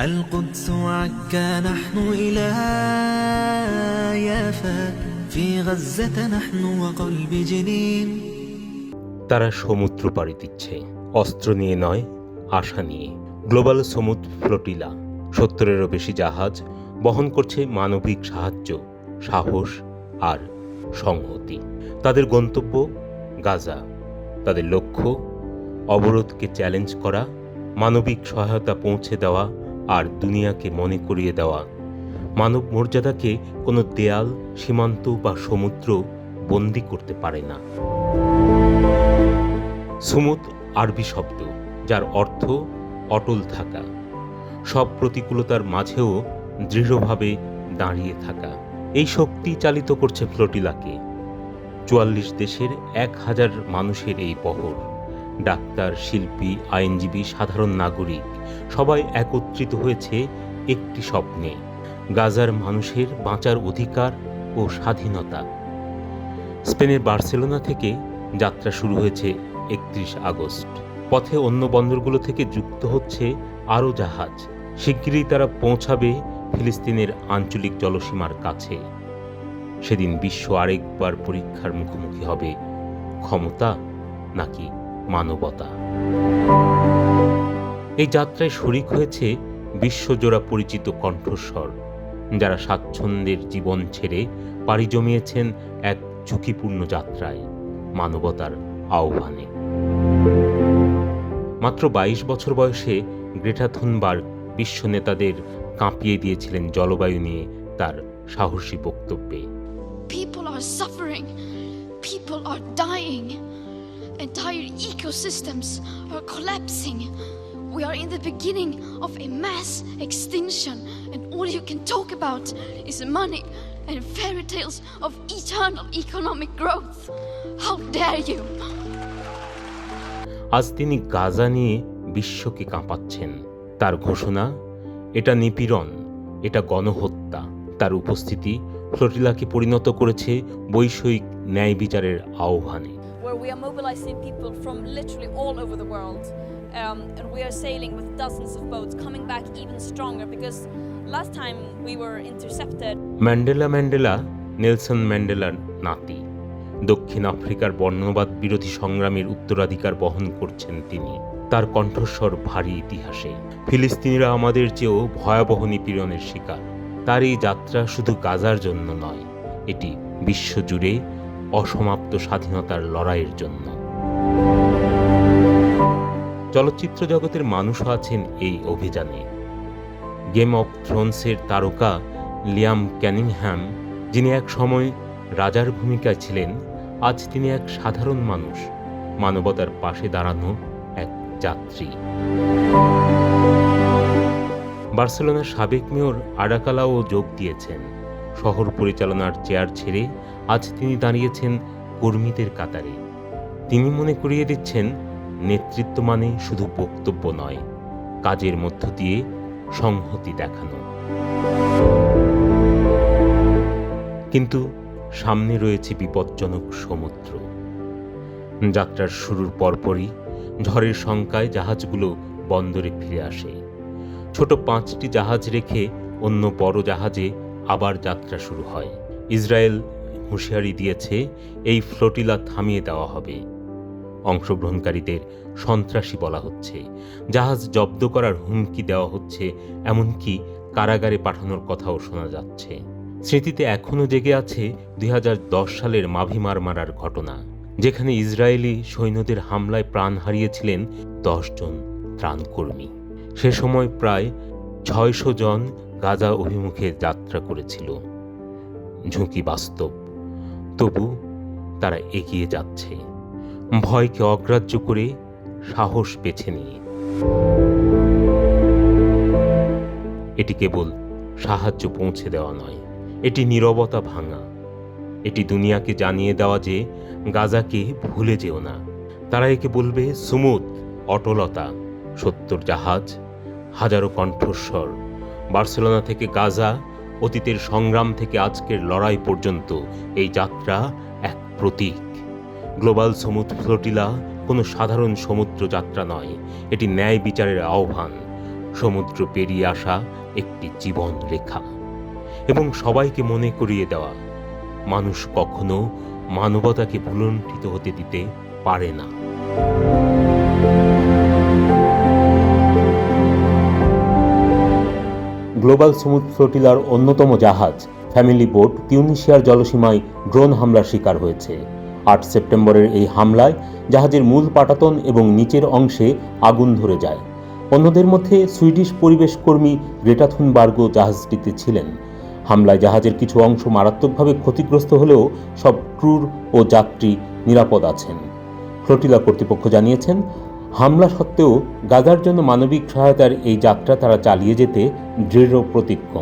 القدس عكا نحن إلى يافا في غزة نحن وقلب جنين তারা সমুদ্র পাড়ি দিচ্ছে অস্ত্র নিয়ে নয় আশা নিয়ে গ্লোবাল সমুদ্র ফ্লোটিলা সত্তরেরও বেশি জাহাজ বহন করছে মানবিক সাহায্য সাহস আর সংহতি তাদের গন্তব্য গাজা তাদের লক্ষ্য অবরোধকে চ্যালেঞ্জ করা মানবিক সহায়তা পৌঁছে দেওয়া আর দুনিয়াকে মনে করিয়ে দেওয়া। মানব মর্যাদাকে কোনো দেয়াল, সীমান্ত বা সমুদ্র বন্দি করতে পারে না। সুমুদ আরবি শব্দ, যার অর্থ অটল থাকা। সব প্রতিকূলতার মাঝেও দৃঢ়ভাবে দাঁড়িয়ে থাকা। এই শক্তি চালিত করছে ফ্লোটিলাকে। চুয়াল্লিশ দেশের এক হাজার মানুষের এই বহর। ডাক্তার, শিল্পী, আইনজীবী, সাধারণ নাগরিক, সবাই একত্রিত হয়েছে একটি স্বপ্নে। গাজার মানুষের বাঁচার অধিকার ও স্বাধীনতা। স্পেনের বার্সেলোনা থেকে যাত্রা শুরু হয়েছে একত্রিশ আগস্ট। পথে অন্য বন্দরগুলো থেকে যুক্ত হচ্ছে আরও জাহাজ। শিগগিরই তারা পৌঁছাবে ফিলিস্তিনের আঞ্চলিক জলসীমার কাছে। সেদিন বিশ্ব আরেকবার পরীক্ষার মুখোমুখি হবে। ক্ষমতা নাকি মানবতা এই যাত্রায় শরিক হয়েছে বিশ্বজোড়া পরিচিত কণ্ঠস্বর, যারা স্বাচ্ছন্দ্যের জীবন ছেড়ে পাড়ি জমিয়েছেন এক ঝুঁকিপূর্ণ যাত্রায়, মানবতার আহ্বানে মাত্র বাইশ বছর বয়সে গ্রেটা থুনবার্গ বিশ্ব নেতাদের কাঁপিয়ে দিয়েছিলেন জলবায়ু নিয়ে তার সাহসী বক্তব্যে People are suffering. People are dying. Entire ecosystems are collapsing. We are in the beginning of a mass extinction, and all you can talk about is money and fairy tales of eternal economic growth. How dare you! আজ তিনি গাজা নিয়ে বিশ্বকে কাঁপাচ্ছেন তার ঘোষণা এটা নিপীড়ন এটা গণহত্যা তার উপস্থিতি ফ্লোটিলাকে পরিণত করেছে বৈষয়িক ন্যায় বিচারের আহ্বানে we are mobilizing people from literally all over the world. Um, and we are sailing with dozens of boats, coming back even stronger because last time we were intercepted. Mandela Mandela Nelson ম্যান্ডেলার নাতি দক্ষিণ আফ্রিকার বর্ণবাদ বিরোধী সংগ্রামের উত্তরাধিকার বহন করছেন তিনি তার কণ্ঠস্বর ভারী ইতিহাসে ফিলিস্তিনিরা আমাদের চেয়েও ভয়াবহ নিপীড়নের শিকার তার এই যাত্রা শুধু গাজার জন্য নয় এটি বিশ্বজুড়ে অসমাপ্ত স্বাধীনতার লড়াইয়ের জন্য। চলচ্চিত্র জগতের মানুষও আছেন এই অভিযানে। গেম অফ থ্রোনসের তারকা লিয়াম ক্যানিংহ্যাম যিনি এক সময় রাজার ভূমিকায় ছিলেন, আজ তিনি এক সাধারণ মানুষ, মানবতার পাশে দাঁড়ানো এক যাত্রী। বার্সেলোনার সাবেক মেয়র আডাকালাও যোগ দিয়েছেন। শহর পরিচালনার চেয়ার ছেড়ে আজ তিনি দাঁড়িয়েছেন কর্মীদের কাতারে। তিনি মনে করিয়ে দিচ্ছেন, নেতৃত্ব মানে শুধু বক্তব্য নয়, কাজের মধ্য দিয়ে সংহতি দেখানো। কিন্তু সামনে রয়েছে বিপজ্জনক সমুদ্র। যাত্রার শুরুর পরপরই ঝড়ের শঙ্কায় জাহাজগুলো বন্দরে ফিরে আসে। ছোট পাঁচটি জাহাজ রেখে অন্য বড় জাহাজে আবার যাত্রা শুরু হয়। ইসরায়েল হুঁশিয়ারি দিয়েছে, এই ফ্লোটিলা থামিয়ে দেওয়া হবে। অংশগ্রহণকারীদের সন্ত্রাসী বলা হচ্ছে। জাহাজ জব্দ করার হুমকি দেওয়া হচ্ছে, এমনকি কারাগারে পাঠানোর কথাও শোনা যাচ্ছে। স্মৃতিতে এখনও জেগে আছে দুই হাজার দশ সালের মাভি মারমারার ঘটনা, যেখানে ইসরায়েলি সৈন্যদের হামলায় প্রাণ হারিয়েছিলেন দশজন ত্রাণকর্মী। সে সময় প্রায় ছয়শো জন গাজা অভিমুখে যাত্রা করেছিল। ঝুঁকি বাস্তব। তবু তারা এগিয়ে যাচ্ছে। ভয়কে অগ্রাহ্য করে সাহস বেছে নিয়ে। এটি কেবল সাহায্য পৌঁছে দেওয়া নয়, এটি নীরবতা ভাঙা। এটি দুনিয়াকে জানিয়ে দেওয়া যে গাজাকে ভুলে যেও না। তারা একে বলবে সুমুদ, অটলতা সত্তর জাহাজ, হাজারো কণ্ঠস্বর। বার্সেলোনা থেকে গাজা অতীতের সংগ্রাম থেকে আজকের লড়াই পর্যন্ত এই যাত্রা এক প্রতীক। গ্লোবাল সমুদ্র ফ্লোটিলা কোনো সাধারণ সমুদ্র যাত্রা নয়, এটি ন্যায় বিচারের আহ্বান। সমুদ্র পেরিয়ে আসা একটি জীবন রেখা। এবং সবাইকে মনে করিয়ে দেওয়া, মানুষ কখনো মানবতাকে ভুলণ্ঠিত হতে দিতে পারে না। গ্লোবাল সমুদ ফ্লোটিলার অন্যতম জাহাজ, ফ্যামিলি বোট তিউনিশিয়ার জলসীমায় ড্রোন হামলার শিকার হয়েছে। আট সেপ্টেম্বরের এই হামলায় জাহাজের মূল পাটাতন এবং নিচের অংশে আগুন ধরে যায়। অন্যদের মধ্যে সুইডিশ পরিবেশ কর্মী গ্রেটা জাহাজটিতে ছিলেন। হামলায় জাহাজের কিছু অংশ মারাত্মকভাবে ক্ষতিগ্রস্ত হলেও সব ক্রুর ও যাত্রী নিরাপদ আছেন। ফ্লোটিলা কর্তৃপক্ষ জানিয়েছেন হামলা সত্ত্বেও গাজার জন্য মানবিক সহায়তার এই যাত্রা তারা চালিয়ে যেতে দৃঢ় প্রতিজ্ঞ।